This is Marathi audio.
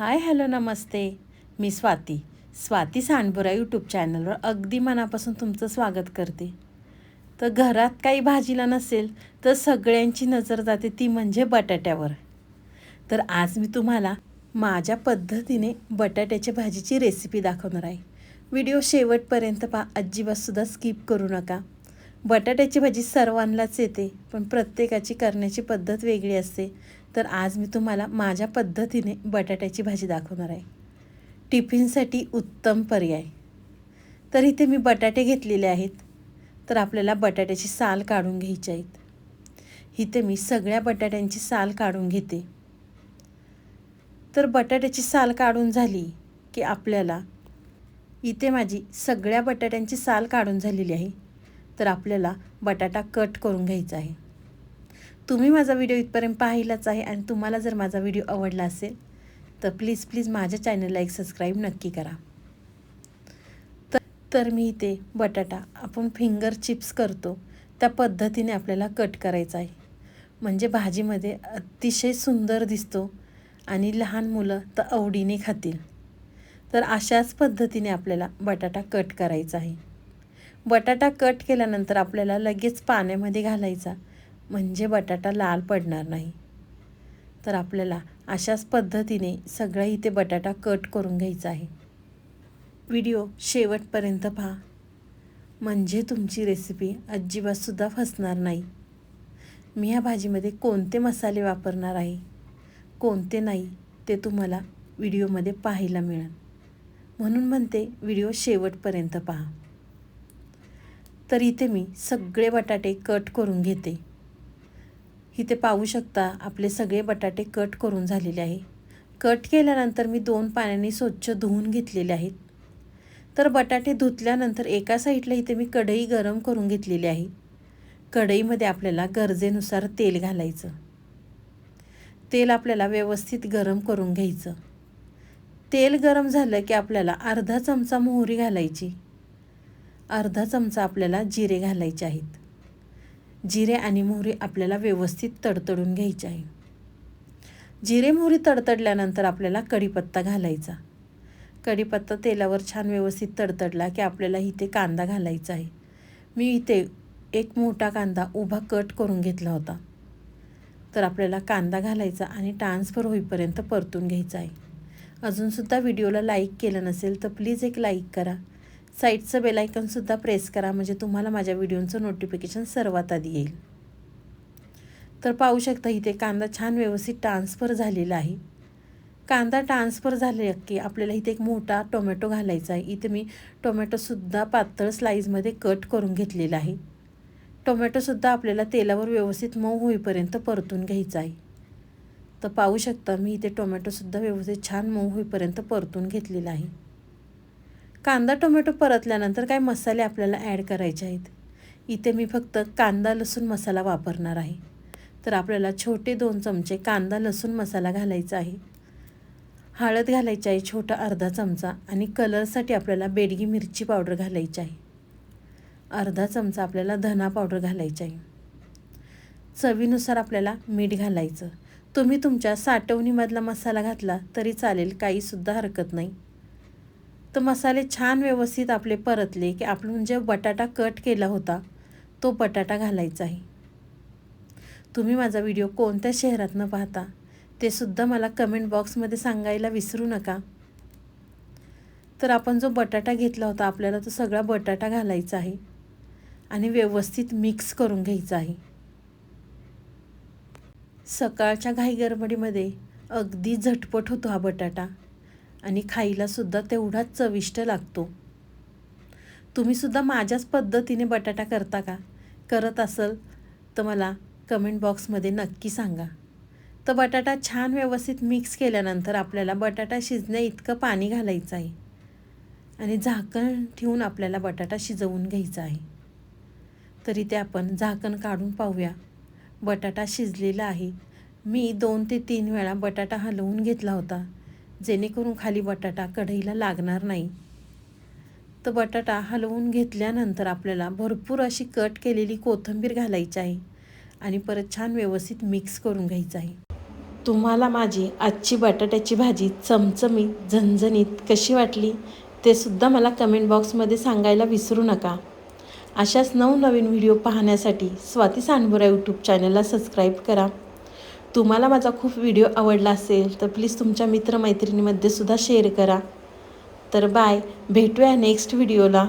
हाय हॅलो नमस्ते. मी स्वाती. स्वाती सांडबुरा यूट्यूब चॅनलवर अगदी मनापासून तुमचं स्वागत करते. तर घरात काही भाजीला नसेल तर सगळ्यांची नजर जाते ती म्हणजे बटाट्यावर. तर आज मी तुम्हाला माझ्या पद्धतीने बटाट्याच्या भाजीची रेसिपी दाखवणार आहे. व्हिडिओ शेवटपर्यंत पा अजिबातसुद्धा स्किप करू नका. बटाट्याची भाजी सर्वांनाच येते पण प्रत्येकाची करण्याची पद्धत वेगळी असते. तर आज मी तुम्हाला माझ्या पद्धतीने बटाट्याची भाजी दाखवणार आहे. टिफिनसाठी उत्तम पर्याय. तर इथे मी बटाटे घेतलेले आहेत. तर आपल्याला बटाट्याची साल काढून घ्यायची आहेत. इथे मी सगळ्या बटाट्यांची साल काढून घेते. तर बटाट्याची साल काढून झाली की आपल्याला इथे माझी सगळ्या बटाट्यांची साल काढून झालेली आहे. तर आपल्याला बटाटा कट करून घ्यायचा आहे. तुम्ही माझा व्हिडिओ इथपर्यंत पाहिलाच आहे आणि तुम्हाला जर माझा व्हिडिओ आवडला असेल तर प्लीज प्लीज माझ्या चॅनलला एक सबस्क्राईब नक्की करा. तर तर मी इथे बटाटा आपण फिंगर चिप्स करतो. त्या पद्धतीने आपल्याला कट करायचा आहे. म्हणजे भाजीमध्ये अतिशय सुंदर दिसतो आणि लहान मुलं तर आवडीने खातील. तर अशाच पद्धतीने आपल्याला बटाटा कट करायचा आहे. बटाटा कट केल्यानंतर आपल्याला लगेच पाण्यामध्ये घालायचा. म्हणजे बटाटा लाल पडणार नाही. तर आपल्याला अशाच पद्धतीने सगळा इथे बटाटा कट करून घ्यायचा आहे. व्हिडिओ शेवटपर्यंत पहा. म्हणजे तुमची रेसिपी अजिबातसुद्धा फसणार नाही. मी या भाजीमध्ये कोणते मसाले वापरणार आहे? कोणते नाही? ते तुम्हाला व्हिडिओमध्ये पाहायला मिळेल. म्हणून म्हणते व्हिडिओ शेवटपर्यंत पहा. तर इथे मी सगळे बटाटे कट करून घेते. इथे पाहू शकता आपले सगळे बटाटे कट करून झालेले आहे. कट केल्यानंतर मी दोन पाण्याने स्वच्छ धुवून घेतलेले आहेत. तर बटाटे धुतल्यानंतर एका साईडला इथे मी कढई गरम करून घेतलेली आहे. कढईमध्ये आपल्याला गरजेनुसार तेल घालायचं. तेल आपल्याला व्यवस्थित गरम करून घ्यायचं. तेल गरम झालं की आपल्याला अर्धा चमचा मोहरी घालायची. अर्धा चमचा आपल्याला जिरे घालायचे आहेत. जिरे आणि मोहरी आपल्याला व्यवस्थित तडतडून घ्यायची आहे. जिरे मोहरी तडतडल्यानंतर आपल्याला कढीपत्ता घालायचा. कढीपत्ता तेलावर छान व्यवस्थित तडतडला की आपल्याला इथे कांदा घालायचा आहे. मी इथे एक मोठा कांदा उभा कट करून घेतला होता. तर आपल्याला कांदा घालायचा आणि ट्रान्सफर होईपर्यंत परतून घ्यायचा आहे. अजूनसुद्धा व्हिडिओला लाईक केलं नसेल तर प्लीज एक लाईक करा. साईडचं बेलायकनसुद्धा प्रेस करा म्हणजे तुम्हाला माझ्या व्हिडिओचं नोटिफिकेशन सर्वात आधी येईल. तर पाहू शकता इथे कांदा छान व्यवस्थित ट्रान्सफर झालेला आहे. कांदा ट्रान्सफर झाले की आपल्याला इथे एक मोठा टोमॅटो घालायचा आहे. इथे मी टोमॅटोसुद्धा पातळ स्लाईजमध्ये कट करून घेतलेला आहे. टोमॅटोसुद्धा आपल्याला तेलावर व्यवस्थित मऊ होईपर्यंत परतून घ्यायचा आहे. तर पाहू शकता मी इथे टोमॅटोसुद्धा व्यवस्थित छान मऊ होईपर्यंत परतून घेतलेला आहे. कांदा टोमॅटो परतल्यानंतर काय मसाले आपल्याला ॲड करायचे आहेत? इथे मी फक्त कांदा लसूण मसाला वापरणार आहे. तर आपल्याला छोटे दोन चमचे कांदा लसूण मसाला घालायचा आहे. हळद घालायची आहे छोटा अर्धा चमचा. आणि कलरसाठी आपल्याला बेडगी मिरची पावडर घालायची आहे. अर्धा चमचा आपल्याला धना पावडर घालायची आहे. चवीनुसार आपल्याला मीठ घालायचं. तुम्ही तुमच्या साठवणीमधला मसाला घातला तरी चालेल काहीसुद्धा हरकत नाही. तर मसाले छान व्यवस्थित आपले परतले की आपण जे बटाटा कट केला होता तो बटाटा घालायचा आहे. तुम्ही माझा व्हिडिओ कोणत्या शहरातनं पाहता ते सुद्धा मला कमेंट बॉक्समध्ये सांगायला विसरू नका. तर आपण जो बटाटा घेतला होता आपल्याला तो सगळा बटाटा घालायचा आहे आणि व्यवस्थित मिक्स करून घ्यायचा आहे. सकाळच्या घाईगरबडीमध्ये अगदी झटपट होतो हा बटाटा. आणि खायलासुद्धा तेवढाच चविष्ट लागतो. तुम्हीसुद्धा माझ्याच पद्धतीने बटाटा करता का? करत असेल तर मला कमेंट बॉक्समध्ये नक्की सांगा. तर बटाटा छान व्यवस्थित मिक्स केल्यानंतर आपल्याला बटाटा शिजण्या इतकं पाणी घालायचं आहे. आणि झाकण ठेवून आपल्याला बटाटा शिजवून घ्यायचा आहे. तरी ते आपण झाकण काढून पाहूया. बटाटा शिजलेला आहे. मी दोन ते तीन वेळा बटाटा हलवून घेतला होता. जेणेकरून खाली बटाटा कढईला लागणार नाही. तर बटाटा हलवून घेतल्यानंतर आपल्याला भरपूर अशी कट केलेली कोथिंबीर घालायची आहे आणि परत छान व्यवस्थित मिक्स करून घ्यायचं आहे. तुम्हाला माझी आजची बटाट्याची भाजी चमचमीत झणझणीत कशी वाटली ते सुद्धा मला कमेंट बॉक्समध्ये सांगायला विसरू नका. अशाच नवनवीन व्हिडिओ पाहण्यासाठी स्वाती सानबुरा यूट्यूब चॅनलला सबस्क्राईब करा. तुम्हाला माझा खूप व्हिडिओ आवडला असेल तर प्लीज तुमच्या मित्रमैत्रिणीमध्ये सुद्धा शेअर करा. तर बाय भेटूया नेक्स्ट व्हिडिओला